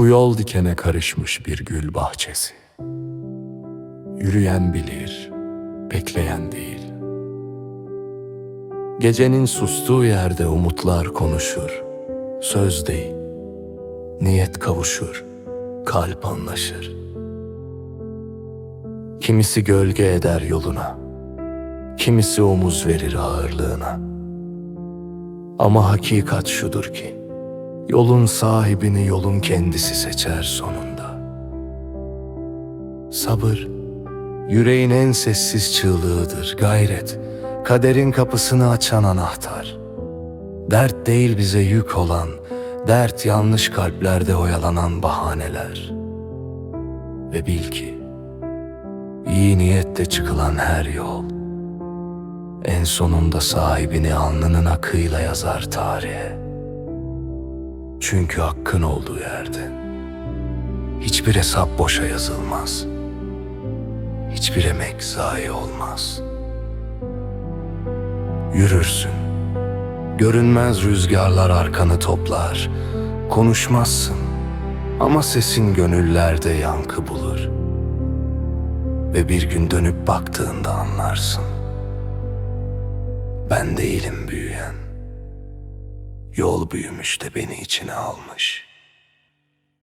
Bu yol dikene karışmış bir gül bahçesi. Yürüyen bilir, bekleyen değil. Gecenin sustuğu yerde umutlar konuşur. Söz değil, niyet kavuşur, kalp anlaşır. Kimisi gölge eder yoluna, kimisi omuz verir ağırlığına. Ama hakikat şudur ki, yolun sahibini yolun kendisi seçer sonunda. Sabır, yüreğin en sessiz çığlığıdır, gayret, kaderin kapısını açan anahtar. Dert değil bize yük olan, dert yanlış kalplerde oyalanan bahaneler. Ve bil ki, iyi niyetle çıkılan her yol, en sonunda sahibini alnının akıyla yazar tarihe. Çünkü hakkın olduğu yerde hiçbir hesap boşa yazılmaz. Hiçbir emek zayi olmaz. Yürürsün. Görünmez rüzgarlar arkanı toplar. Konuşmazsın ama sesin gönüllerde yankı bulur. Ve bir gün dönüp baktığında anlarsın. Ben değilim büyüyen. Yol büyümüş de beni içine almış.''